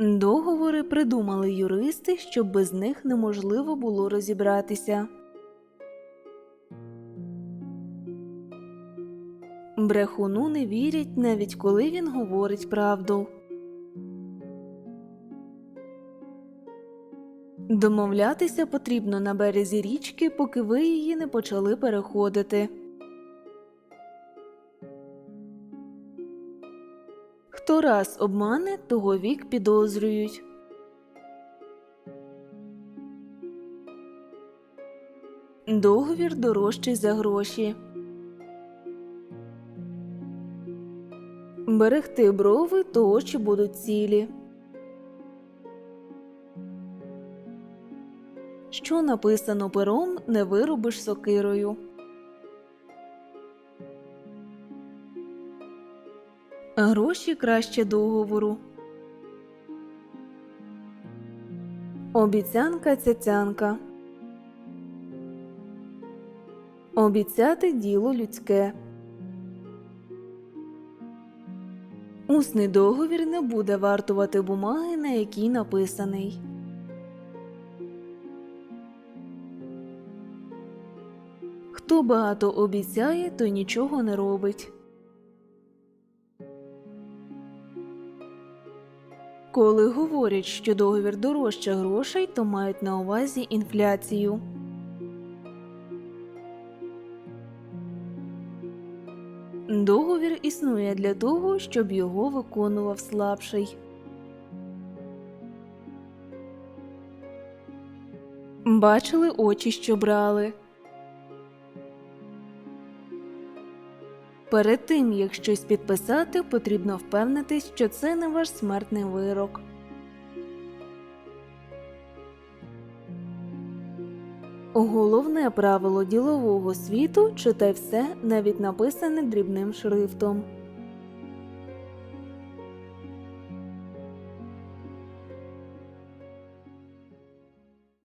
Договори придумали юристи, щоб без них неможливо було розібратися. Брехуну не вірять, навіть коли він говорить правду. Домовлятися потрібно на березі річки, поки ви її не почали переходити. Хто раз обмане, того вік підозрюють. Договір дорожчий за гроші. Берегти брови, то очі будуть цілі. Що написано пером, не виробиш сокирою. Гроші краще договору. Обіцянка цяцянка. Обіцяти діло людське. Усний договір не буде вартувати бумаги, на якій написаний. Хто багато обіцяє, той нічого не робить. Коли говорять, що договір дорожче грошей, то мають на увазі інфляцію. Договір існує для того, щоб його виконував слабший. Бачили очі, що брали. Перед тим, як щось підписати, потрібно впевнитись, що це не ваш смертний вирок. Головне правило ділового світу читай все, навіть написане дрібним шрифтом.